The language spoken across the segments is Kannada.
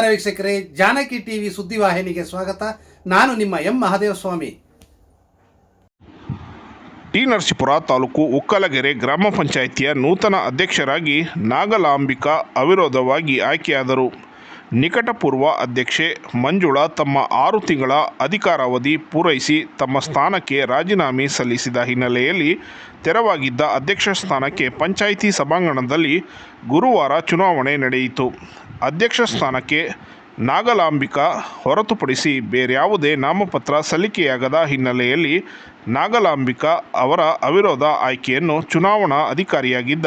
ವೀಕ್ಷಕರೇ, ಜಾನಕಿ ಟಿವಿ ಸುದ್ದಿವಾಹಿನಿಗೆ ಸ್ವಾಗತ. ನಾನು ನಿಮ್ಮ ಎಂ ಮಹಾದೇವ ಸ್ವಾಮಿ ಟಿ ನರಸೀಪುರ ತಾಲೂಕು ಉಕ್ಕಲಗೆರೆ ಗ್ರಾಮ ಪಂಚಾಯಿತಿಯ ನೂತನ ಅಧ್ಯಕ್ಷರಾಗಿ ನಾಗಲಾಂಬಿಕಾ ಅವಿರೋಧವಾಗಿ ಆಯ್ಕೆಯಾದರು. ನಿಕಟಪೂರ್ವ ಅಧ್ಯಕ್ಷೆ ಮಂಜುಳಾ ತಮ್ಮ ಆರು ತಿಂಗಳ ಅಧಿಕಾರಾವಧಿ ಪೂರೈಸಿ ತಮ್ಮ ಸ್ಥಾನಕ್ಕೆ ರಾಜೀನಾಮೆ ಸಲ್ಲಿಸಿದ ಹಿನ್ನೆಲೆಯಲ್ಲಿ ತೆರವಾಗಿದ್ದ ಅಧ್ಯಕ್ಷ ಸ್ಥಾನಕ್ಕೆ ಪಂಚಾಯಿತಿ ಸಭಾಂಗಣದಲ್ಲಿ ಗುರುವಾರ ಚುನಾವಣೆ ನಡೆಯಿತು. ಅಧ್ಯಕ್ಷ ಸ್ಥಾನಕ್ಕೆ ನಾಗಲಾಂಬಿಕಾ ಹೊರತುಪಡಿಸಿ ಬೇರ್ಯಾವುದೇ ನಾಮಪತ್ರ ಸಲ್ಲಿಕೆಯಾಗದ ಹಿನ್ನೆಲೆಯಲ್ಲಿ ನಾಗಲಾಂಬಿಕಾ ಅವರ ಅವಿರೋಧ ಆಯ್ಕೆಯನ್ನು ಚುನಾವಣಾ ಅಧಿಕಾರಿಯಾಗಿದ್ದ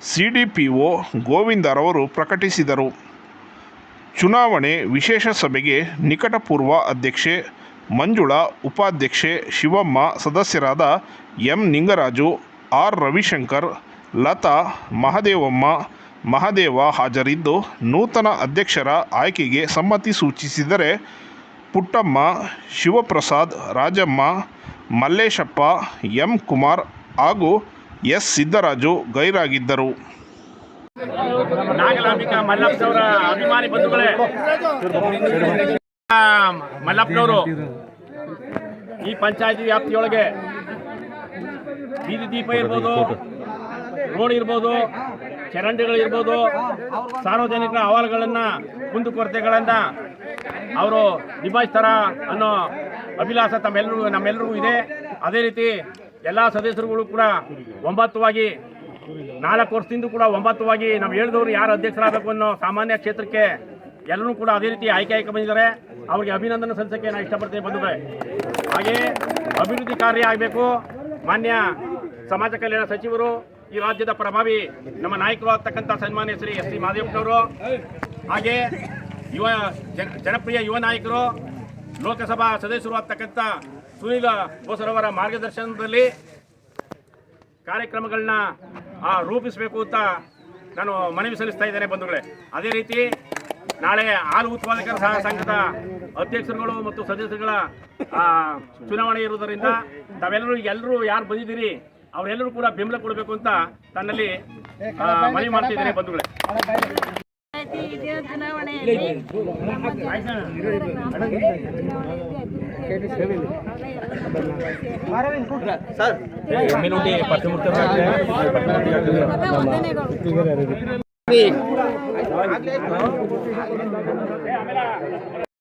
ಸಿಡಿಪಿಒ ಗೋವಿಂದರವರು ಪ್ರಕಟಿಸಿದರು. ಚುನಾವಣೆ ವಿಶೇಷ ಸಭೆಗೆ ನಿಕಟಪೂರ್ವ ಅಧ್ಯಕ್ಷೆ ಮಂಜುಳಾ, ಉಪಾಧ್ಯಕ್ಷೆ ಶಿವಮ್ಮ, ಸದಸ್ಯರಾದ ಎಂ ನಿಂಗರಾಜು, ಆರ್ ರವಿಶಂಕರ್, ಲತಾ ಮಹದೇವಮ್ಮ, ಮಹದೇವ ಹಾಜರಿದ್ದು. ನೂತನ ಅಧ್ಯಕ್ಷರ ಆಯ್ಕೆಗೆ ಸಮ್ಮತಿ ಸೂಚಿಸಿದರೆ ಪುಟ್ಟಮ್ಮ, ಶಿವಪ್ರಸಾದ್, ರಾಜಮ್ಮ, ಮಲ್ಲೇಶಪ್ಪ, ಎಂ ಕುಮಾರ್ ಹಾಗೂ ಎಸ್ ಸಿದ್ದರಾಜು ಗೈರಾಗಿದ್ದರು. ನಾಗಲಾಂಬಿಕಾ ಮಲ್ಲಪ್ಪನವರ ಅಭಿಮಾನಿ ಬಂಧುಗಳೇ. ಮಲ್ಲಪ್ಪನವರು ಈ ಪಂಚಾಯತಿ ವ್ಯಾಪ್ತಿಯೊಳಗೆ ಬೀದಿ ದೀಪ ಇರ್ಬೋದು, ರೋಡ್ ಇರ್ಬೋದು, ಚರಂಡಿಗಳು ಇರ್ಬೋದು, ಸಾರ್ವಜನಿಕರ ಅಹವಾಲುಗಳನ್ನು ಕುಂದುಕೊರತೆಗಳನ್ನು ಅವರು ನಿಭಾಯಿಸ್ತಾರ ಅನ್ನೋ ಅಭಿಲಾಷ ತಮ್ಮೆಲ್ಲರಿಗೂ ನಮ್ಮೆಲ್ಲರಿಗೂ ಇದೆ. ಅದೇ ರೀತಿ ಎಲ್ಲ ಸದಸ್ಯರುಗಳು ಕೂಡ ಒಂಬತ್ತುವಾಗಿ ನಾಲ್ಕು ವರ್ಷದಿಂದ ಕೂಡ ಒಂಬತ್ತುವಾಗಿ ನಾವು ಹೇಳಿದವರು ಯಾರು ಅಧ್ಯಕ್ಷರಾಗಬೇಕು ಅನ್ನೋ ಸಾಮಾನ್ಯ ಕ್ಷೇತ್ರಕ್ಕೆ ಎಲ್ಲರೂ ಕೂಡ ಅದೇ ರೀತಿ ಆಯ್ಕೆ ಆಯ್ಕೆ ಬಂದಿದ್ದಾರೆ. ಅವರಿಗೆ ಅಭಿನಂದನೆ ಸಲ್ಲಿಸಕ್ಕೆ ನಾನು ಇಷ್ಟಪಡ್ತೀನಿ ಬಂಧುಗಳೇ. ಹಾಗೆ ಅಭಿವೃದ್ಧಿ ಕಾರ್ಯ ಆಗಬೇಕು. ಮಾನ್ಯ ಸಮಾಜ ಕಲ್ಯಾಣ ಸಚಿವರು, ಈ ರಾಜ್ಯದ ಪ್ರಭಾವಿ ನಮ್ಮ ನಾಯಕರು ಆಗ್ತಕ್ಕಂಥ ಸನ್ಮಾನ್ಯ ಶ್ರೀ ಎಸ್ ಸಿ ಮಾದೇವಪ್ಪನವರು ಹಾಗೆ ಯುವ ಜನ- ಜನಪ್ರಿಯ ಯುವ ನಾಯಕರು, ಲೋಕಸಭಾ ಸದಸ್ಯರು ಆಗ್ತಕ್ಕಂಥ ಸುನೀಲ ಬೋಸರವರ ಮಾರ್ಗದರ್ಶನದಲ್ಲಿ ಕಾರ್ಯಕ್ರಮಗಳನ್ನ ಆ, ರೂಪಿಸಬೇಕು ಅಂತ ನಾನು ಮನವಿ ಸಲ್ಲಿಸ್ತಾ ಇದ್ದೇನೆ ಬಂಧುಗಳೇ. ಅದೇ ರೀತಿ ನಾಳೆ ಹಾಲು ಉತ್ಪಾದಕರ ಸಹ ಸಂಘದ ಅಧ್ಯಕ್ಷರುಗಳು ಮತ್ತು ಸದಸ್ಯರುಗಳ ಚುನಾವಣೆ ಇರುವುದರಿಂದ ತಾವೆಲ್ಲರೂ ಎಲ್ಲರೂ ಯಾರು ಬಂದಿದ್ದೀರಿ ಅವರೆಲ್ಲರೂ ಕೂಡ ಬೆಂಬಲ ಕೊಡಬೇಕು ಅಂತ ತನ್ನಲ್ಲಿ ಮನವಿ ಮಾಡ್ತಿದ್ದೇನೆ ಬಂಧುಗಳೇ. ಪಂಚಾಯ್ತಿ ಇದೇ ಚುನಾವಣೆಯಲ್ಲಿ? ವಂದನೆಗಳು